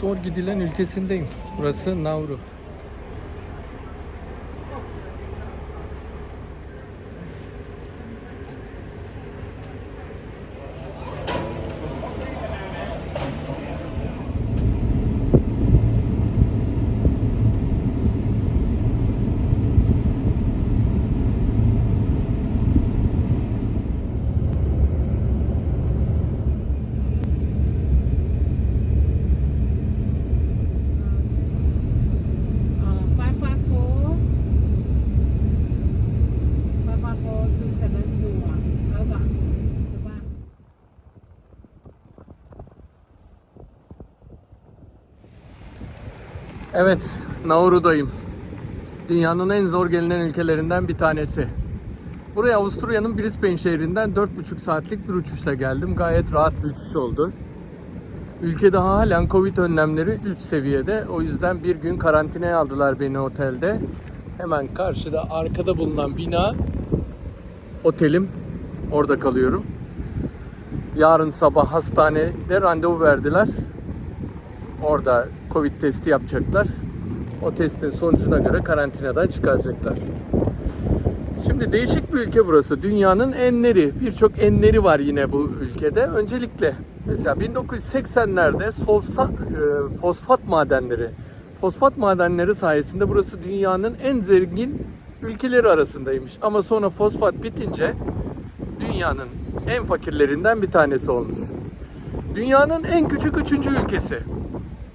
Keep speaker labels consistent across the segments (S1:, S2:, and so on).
S1: Zor gidilen ülkesindeyim. Burası Nauru. Evet, Nauru'dayım. Dünyanın en zor gelinen ülkelerinden bir tanesi. Buraya Avusturya'nın Brisbane şehrinden 4,5 saatlik bir uçuşla geldim. Gayet rahat bir uçuş oldu. Ülkede halen Covid önlemleri üst seviyede. O yüzden bir gün karantinaya aldılar beni otelde. Hemen karşıda arkada bulunan bina otelim. Orada kalıyorum. Yarın sabah hastanede randevu verdiler. Orada Covid testi yapacaklar. O testin sonucuna göre karantinadan çıkaracaklar. Şimdi değişik bir ülke burası. Dünyanın enleri. Birçok enleri var yine bu ülkede. Öncelikle mesela 1980'lerde fosfat, e, fosfat madenleri fosfat madenleri sayesinde burası dünyanın en zengin ülkeleri arasındaymış. Ama sonra fosfat bitince dünyanın en fakirlerinden bir tanesi olmuş. Dünyanın en küçük üçüncü ülkesi.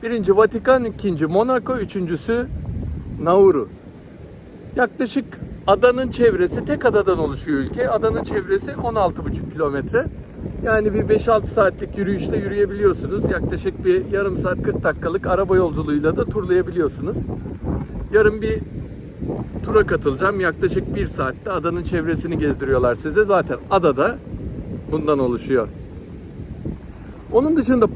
S1: Birinci Vatikan, ikinci Monaco, üçüncüsü Nauru. Yaklaşık adanın çevresi, tek adadan oluşuyor ülke. Adanın çevresi 16,5 kilometre. Yani bir 5-6 saatlik yürüyüşle yürüyebiliyorsunuz. Yaklaşık bir yarım saat 40 dakikalık araba yolculuğuyla da turlayabiliyorsunuz. Yarın bir tura katılacağım. Yaklaşık bir saatte adanın çevresini gezdiriyorlar size. Zaten adada bundan oluşuyor. Onun dışında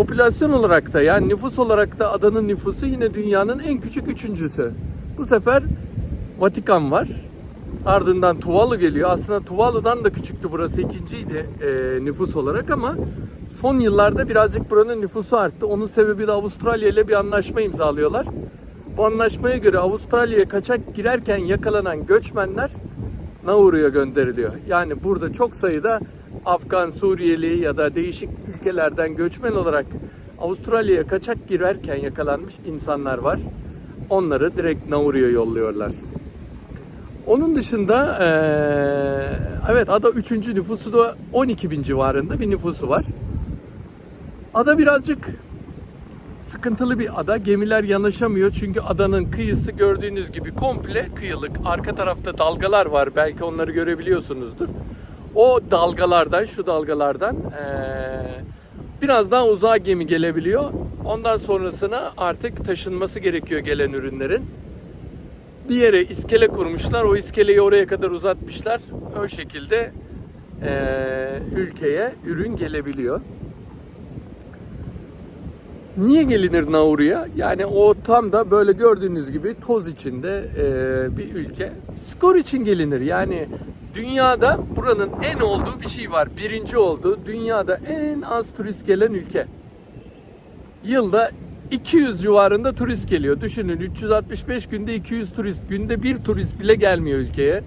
S1: popülasyon olarak da yani nüfus olarak da adanın nüfusu yine dünyanın en küçük üçüncüsü. Bu sefer Vatikan var. Ardından Tuvalu geliyor. Aslında Tuvalu'dan da küçüktü burası ikinciydi e, nüfus olarak ama son yıllarda birazcık buranın nüfusu arttı. Onun sebebi de Avustralya ile bir anlaşma imzalıyorlar. Bu anlaşmaya göre Avustralya'ya kaçak girerken yakalanan göçmenler Nauru'ya gönderiliyor. Yani burada çok sayıda Afgan, Suriyeli ya da değişik ülkelerden göçmen olarak Avustralya'ya kaçak girerken yakalanmış insanlar var. Onları direkt Nauru'ya yolluyorlar. Onun dışında eee, evet ada 3. nüfusu da 12 bin civarında bir nüfusu var. Ada birazcık sıkıntılı bir ada. Gemiler yanaşamıyor çünkü adanın kıyısı gördüğünüz gibi komple kıyılık. Arka tarafta dalgalar var. Belki onları görebiliyorsunuzdur. O dalgalardan, şu dalgalardan biraz daha uzağa gemi gelebiliyor. Ondan sonrasına artık taşınması gerekiyor gelen ürünlerin. Bir yere iskele kurmuşlar. O iskeleyi oraya kadar uzatmışlar. O şekilde eee, ülkeye ürün gelebiliyor. Niye gelinir Nauru'ya? Yani o tam da böyle gördüğünüz gibi toz içinde e, bir ülke. Skor için gelinir. Yani dünyada buranın en olduğu bir şey var. Birinci olduğu dünyada en az turist gelen ülke. Yılda 200 civarında turist geliyor. Düşünün 365 günde 200 turist. Günde bir turist bile gelmiyor ülkeye.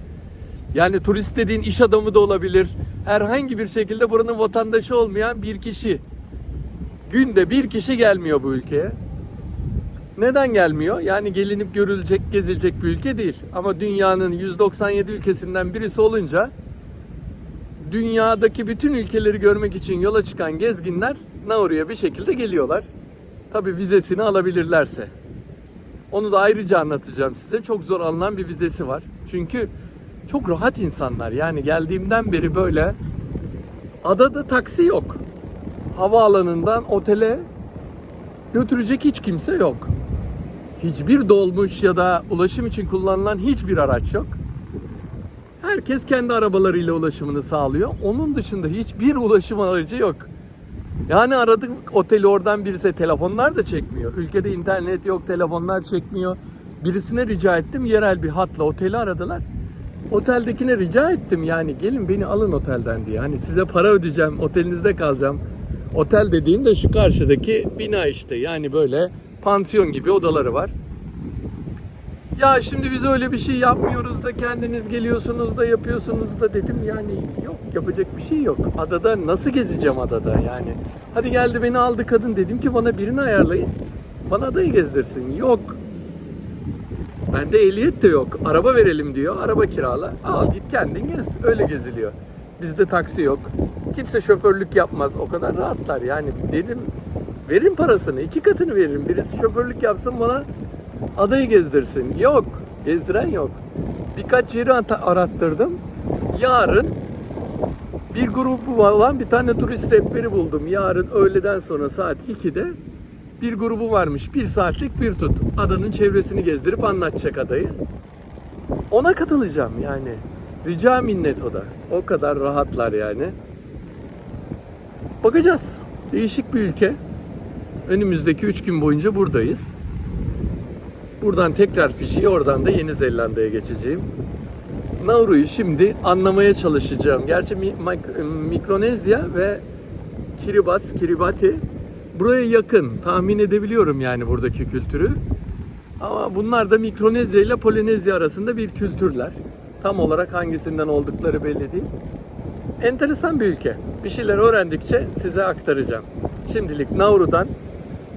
S1: Yani turist dediğin iş adamı da olabilir. Herhangi bir şekilde buranın vatandaşı olmayan bir kişi. Günde bir kişi gelmiyor bu ülkeye. Neden gelmiyor? Yani gelinip görülecek, gezilecek bir ülke değil. Ama dünyanın 197 ülkesinden birisi olunca dünyadaki bütün ülkeleri görmek için yola çıkan gezginler Nauru'ya bir şekilde geliyorlar. Tabi vizesini alabilirlerse. Onu da ayrıca anlatacağım size. Çok zor alınan bir vizesi var. Çünkü çok rahat insanlar. Yani geldiğimden beri böyle adada taksi yok havaalanından otele götürecek hiç kimse yok. Hiçbir dolmuş ya da ulaşım için kullanılan hiçbir araç yok. Herkes kendi arabalarıyla ulaşımını sağlıyor. Onun dışında hiçbir ulaşım aracı yok. Yani aradık oteli oradan birisi telefonlar da çekmiyor. Ülkede internet yok, telefonlar çekmiyor. Birisine rica ettim yerel bir hatla oteli aradılar. Oteldekine rica ettim yani gelin beni alın otelden diye. Hani size para ödeyeceğim, otelinizde kalacağım. Otel dediğim de şu karşıdaki bina işte. Yani böyle pansiyon gibi odaları var. Ya şimdi biz öyle bir şey yapmıyoruz da kendiniz geliyorsunuz da yapıyorsunuz da dedim yani yok yapacak bir şey yok. Adada nasıl gezeceğim adada yani. Hadi geldi beni aldı kadın dedim ki bana birini ayarlayın. Bana adayı gezdirsin. Yok. Bende ehliyet de yok. Araba verelim diyor. Araba kirala. Al git kendin gez. Öyle geziliyor. Bizde taksi yok. Kimse şoförlük yapmaz. O kadar rahatlar yani. Dedim verin parasını. iki katını veririm. Birisi şoförlük yapsın bana adayı gezdirsin. Yok. Gezdiren yok. Birkaç yeri arattırdım. Yarın bir grubu olan bir tane turist rehberi buldum. Yarın öğleden sonra saat 2'de bir grubu varmış. Bir saatlik bir tut. Adanın çevresini gezdirip anlatacak adayı. Ona katılacağım yani. Rica minnet o da. O kadar rahatlar yani. Bakacağız. Değişik bir ülke. Önümüzdeki 3 gün boyunca buradayız. Buradan tekrar Fiji, oradan da Yeni Zelanda'ya geçeceğim. Nauru'yu şimdi anlamaya çalışacağım. Gerçi Mi- Mik- Mikronezya ve Kiribati, Kiribati buraya yakın. Tahmin edebiliyorum yani buradaki kültürü. Ama bunlar da Mikronezya ile Polinezya arasında bir kültürler. Tam olarak hangisinden oldukları belli değil. Enteresan bir ülke. Bir şeyler öğrendikçe size aktaracağım. Şimdilik Nauru'dan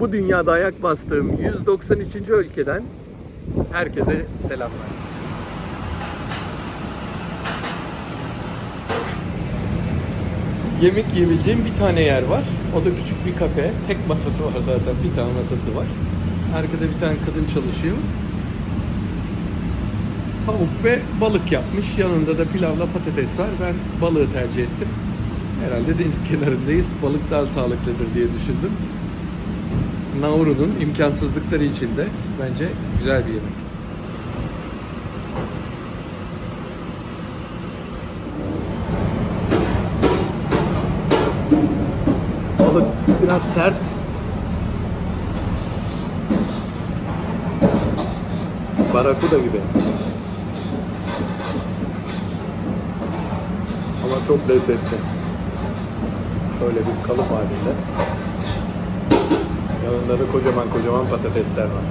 S1: bu dünyada ayak bastığım 193. ülkeden herkese selamlar. Yemek yiyebileceğim bir tane yer var. O da küçük bir kafe. Tek masası var zaten. Bir tane masası var. Arkada bir tane kadın çalışıyor. Tavuk ve balık yapmış. Yanında da pilavla patates var. Ben balığı tercih ettim. Herhalde deniz kenarındayız. Balık daha sağlıklıdır diye düşündüm. Nauru'nun imkansızlıkları içinde bence güzel bir yemek. Balık biraz sert. Barakuda gibi. Ama çok lezzetli. Şöyle bir kalıp halinde. Yanında da kocaman kocaman patatesler var.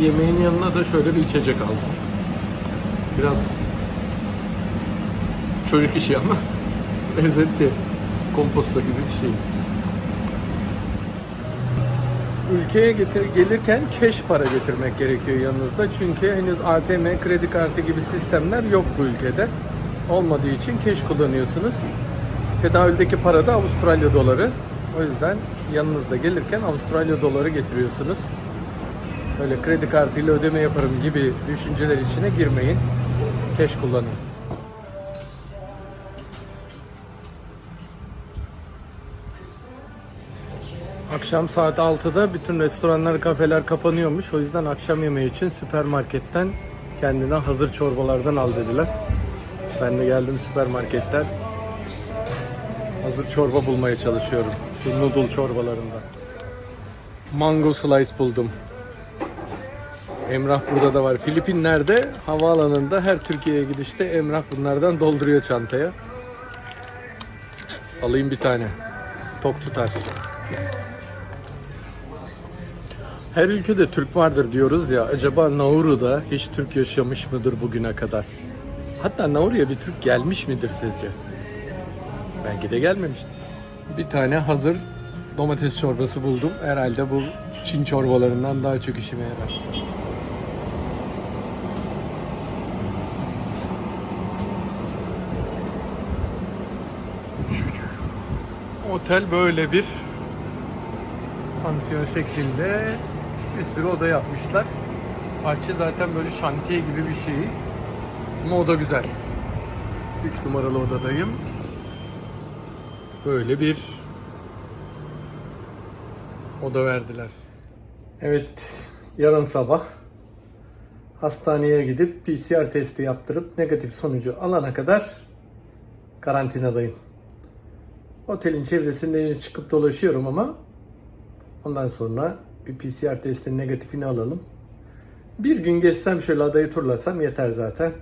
S1: Yemeğin yanına da şöyle bir içecek aldım. Biraz çocuk işi ama lezzetli. Komposta gibi bir şey. Ülkeye getir, gelirken keş para getirmek gerekiyor yanınızda. Çünkü henüz ATM, kredi kartı gibi sistemler yok bu ülkede. Olmadığı için keş kullanıyorsunuz. Tedavüldeki para da Avustralya doları. O yüzden yanınızda gelirken Avustralya doları getiriyorsunuz. Böyle kredi kartıyla ödeme yaparım gibi düşünceler içine girmeyin. Keş kullanın. Akşam saat 6'da bütün restoranlar, kafeler kapanıyormuş. O yüzden akşam yemeği için süpermarketten kendine hazır çorbalardan al dediler. Ben de geldim süpermarketten. Hazır çorba bulmaya çalışıyorum. Şu noodle çorbalarından. Mango slice buldum. Emrah burada da var. Filipinler'de havaalanında her Türkiye'ye gidişte Emrah bunlardan dolduruyor çantaya. Alayım bir tane. Tok tutar. Her ülkede Türk vardır diyoruz ya. Acaba Nauru'da hiç Türk yaşamış mıdır bugüne kadar? Hatta Nauru'ya bir Türk gelmiş midir sizce? Belki de gelmemiştir. Bir tane hazır domates çorbası buldum. Herhalde bu Çin çorbalarından daha çok işime yarar. Otel böyle bir pansiyon şeklinde bir sürü oda yapmışlar. Bahçe zaten böyle şantiye gibi bir şey. Ama oda güzel. 3 numaralı odadayım. Böyle bir oda verdiler. Evet, yarın sabah hastaneye gidip PCR testi yaptırıp negatif sonucu alana kadar karantinadayım. Otelin çevresinde çıkıp dolaşıyorum ama ondan sonra bir PCR testinin negatifini alalım. Bir gün geçsem şöyle adayı turlasam yeter zaten.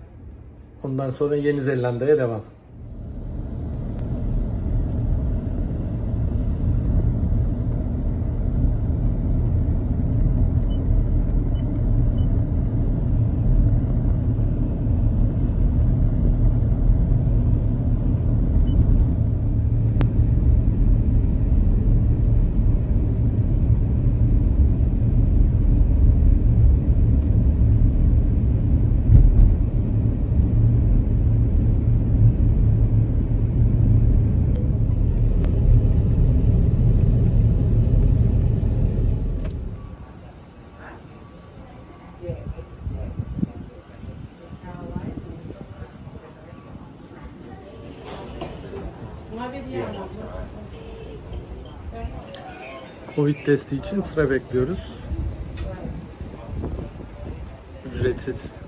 S1: Ondan sonra Yeni Zelanda'ya devam. Covid testi için sıra bekliyoruz. Ücretsiz.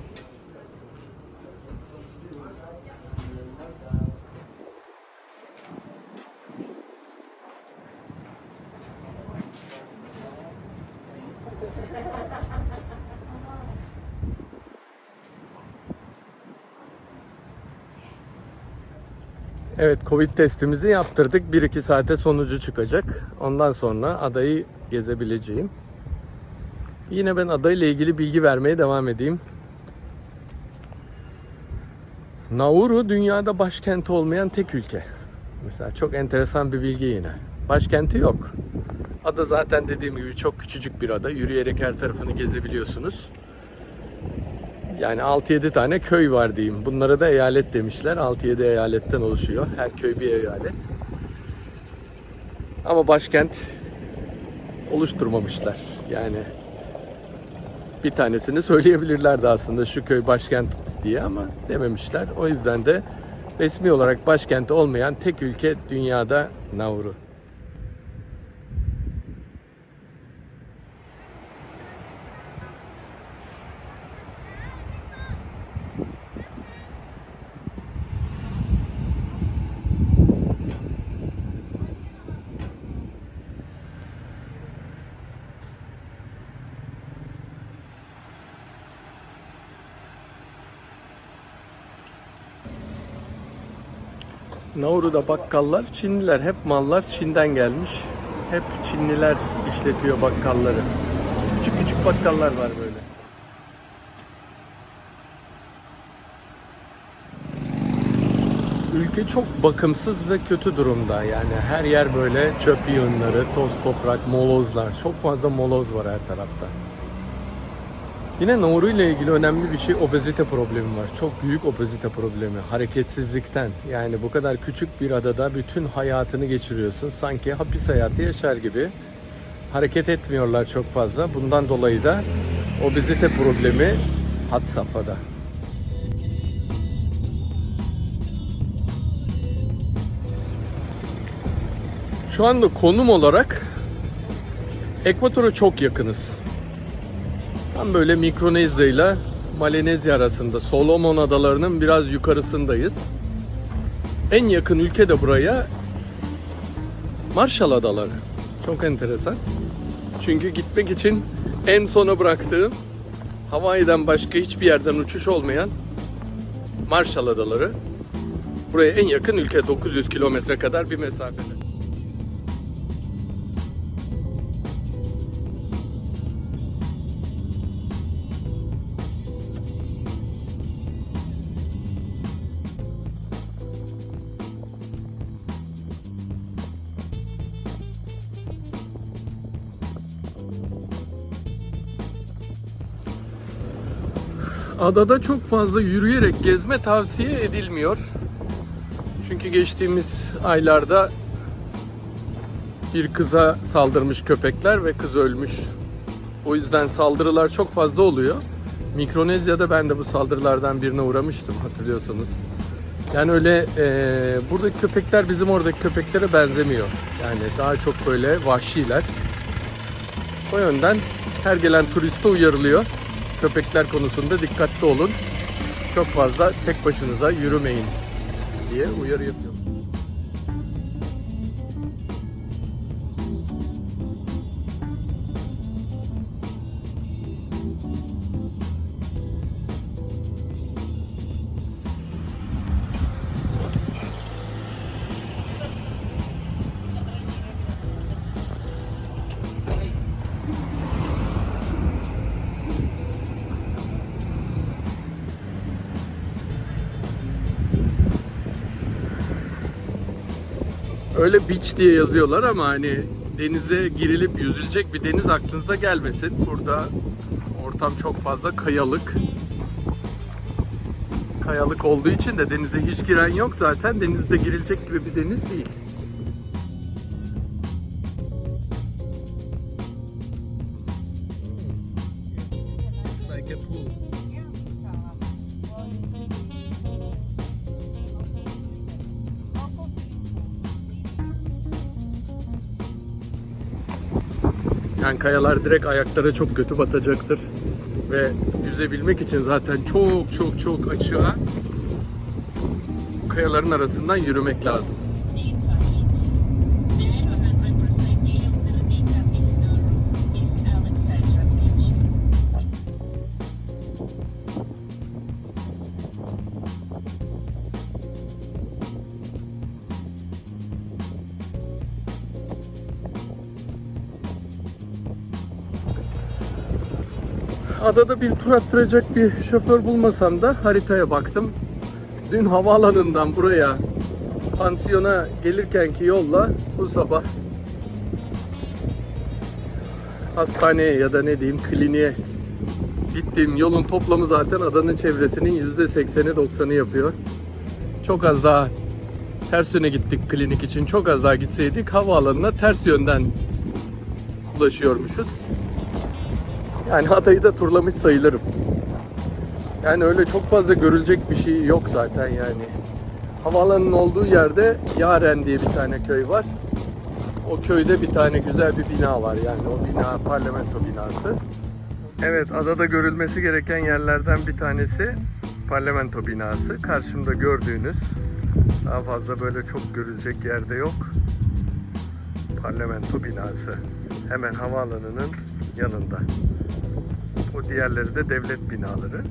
S1: Evet Covid testimizi yaptırdık. 1-2 saate sonucu çıkacak. Ondan sonra adayı gezebileceğim. Yine ben adayla ilgili bilgi vermeye devam edeyim. Nauru dünyada başkenti olmayan tek ülke. Mesela çok enteresan bir bilgi yine. Başkenti yok. Ada zaten dediğim gibi çok küçücük bir ada. Yürüyerek her tarafını gezebiliyorsunuz. Yani 6-7 tane köy var diyeyim. Bunlara da eyalet demişler. 6-7 eyaletten oluşuyor. Her köy bir eyalet. Ama başkent oluşturmamışlar. Yani bir tanesini söyleyebilirlerdi aslında şu köy başkent diye ama dememişler. O yüzden de resmi olarak başkenti olmayan tek ülke dünyada Nauru. Nauru'da bakkallar Çinliler. Hep mallar Çin'den gelmiş. Hep Çinliler işletiyor bakkalları. Küçük küçük bakkallar var böyle. Ülke çok bakımsız ve kötü durumda. Yani her yer böyle çöp yığınları, toz toprak, molozlar. Çok fazla moloz var her tarafta. Yine Nauru ile ilgili önemli bir şey obezite problemi var. Çok büyük obezite problemi. Hareketsizlikten. Yani bu kadar küçük bir adada bütün hayatını geçiriyorsun. Sanki hapis hayatı yaşar gibi. Hareket etmiyorlar çok fazla. Bundan dolayı da obezite problemi had safhada. Şu anda konum olarak Ekvator'a çok yakınız. Tam böyle Mikronezya ile Malezya arasında Solomon adalarının biraz yukarısındayız. En yakın ülke de buraya Marshall Adaları. Çok enteresan. Çünkü gitmek için en sona bıraktığım Hawaii'den başka hiçbir yerden uçuş olmayan Marshall Adaları. Buraya en yakın ülke 900 kilometre kadar bir mesafede. Adada çok fazla yürüyerek gezme tavsiye edilmiyor. Çünkü geçtiğimiz aylarda bir kıza saldırmış köpekler ve kız ölmüş. O yüzden saldırılar çok fazla oluyor. Mikronezya'da ben de bu saldırılardan birine uğramıştım hatırlıyorsanız. Yani öyle eee buradaki köpekler bizim oradaki köpeklere benzemiyor. Yani daha çok böyle vahşiler. O yönden her gelen turiste uyarılıyor. Köpekler konusunda dikkatli olun. Çok fazla tek başınıza yürümeyin diye uyarı yapıyor. Öyle beach diye yazıyorlar ama hani denize girilip yüzülecek bir deniz aklınıza gelmesin. Burada ortam çok fazla kayalık. Kayalık olduğu için de denize hiç giren yok zaten. Denizde girilecek gibi bir deniz değil. Yani kayalar direkt ayaklara çok kötü batacaktır. Ve yüzebilmek için zaten çok çok çok açığa kayaların arasından yürümek lazım. Adada bir tur attıracak bir şoför bulmasam da haritaya baktım. Dün havaalanından buraya pansiyona gelirkenki yolla bu sabah hastaneye ya da ne diyeyim kliniğe gittiğim yolun toplamı zaten adanın çevresinin %80'i 90'ı yapıyor. Çok az daha ters yöne gittik klinik için. Çok az daha gitseydik havaalanına ters yönden ulaşıyormuşuz. Yani adayı da turlamış sayılırım. Yani öyle çok fazla görülecek bir şey yok zaten yani. Havaalanının olduğu yerde Yaren diye bir tane köy var. O köyde bir tane güzel bir bina var yani o bina parlamento binası. Evet adada görülmesi gereken yerlerden bir tanesi parlamento binası. Karşımda gördüğünüz daha fazla böyle çok görülecek yerde yok. Parlamento binası. Hemen havaalanının yanında. Diğerleri de devlet binaları.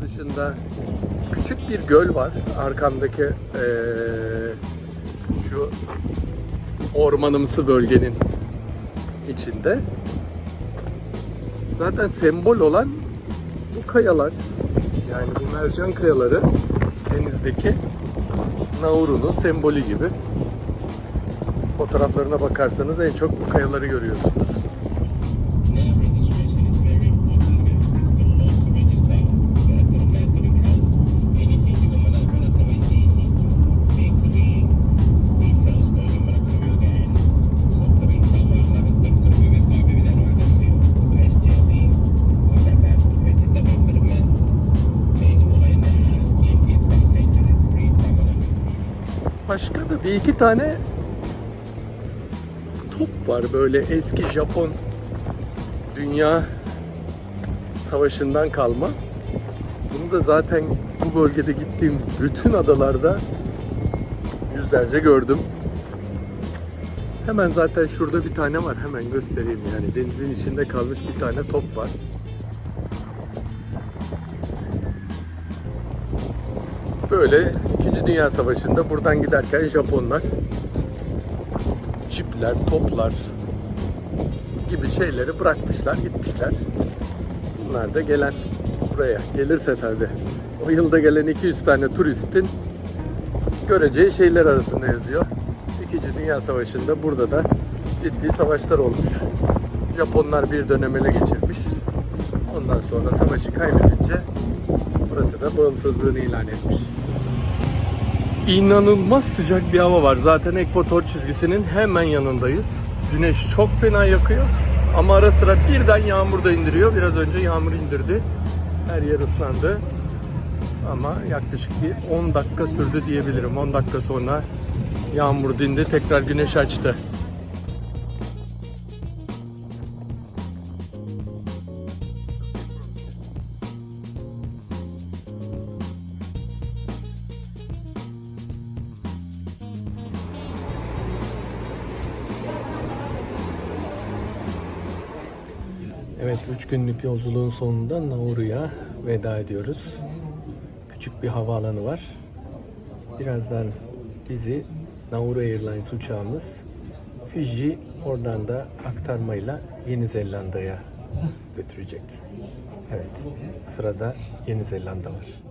S1: Dışında küçük bir göl var. Arkamdaki eee, şu ormanımsı bölgenin içinde. Zaten sembol olan bu kayalar. Yani bu mercan kayaları denizdeki Nauru'nun sembolü gibi. Fotoğraflarına bakarsanız en çok bu kayaları görüyorsunuz. Başka da bir iki tane top var böyle eski Japon Dünya Savaşı'ndan kalma. Bunu da zaten bu bölgede gittiğim bütün adalarda yüzlerce gördüm. Hemen zaten şurada bir tane var. Hemen göstereyim yani. Denizin içinde kalmış bir tane top var. Böyle 2. Dünya Savaşı'nda buradan giderken Japonlar çipler, toplar gibi şeyleri bırakmışlar, gitmişler. Bunlar da gelen buraya gelirse tabii o yılda gelen 200 tane turistin göreceği şeyler arasında yazıyor. 2. Dünya Savaşı'nda burada da ciddi savaşlar olmuş. Japonlar bir dönem geçirmiş. Ondan sonra savaşı kaybedince burası da bağımsızlığını ilan etmiş. İnanılmaz sıcak bir hava var. Zaten ekvator çizgisinin hemen yanındayız. Güneş çok fena yakıyor. Ama ara sıra birden yağmur da indiriyor. Biraz önce yağmur indirdi. Her yer ıslandı. Ama yaklaşık bir 10 dakika sürdü diyebilirim. 10 dakika sonra yağmur dindi. Tekrar güneş açtı. 3 günlük yolculuğun sonunda Nauru'ya veda ediyoruz. Küçük bir havaalanı var. Birazdan bizi Nauru Airlines uçağımız Fiji oradan da aktarmayla Yeni Zelanda'ya götürecek. Evet sırada Yeni Zelanda var.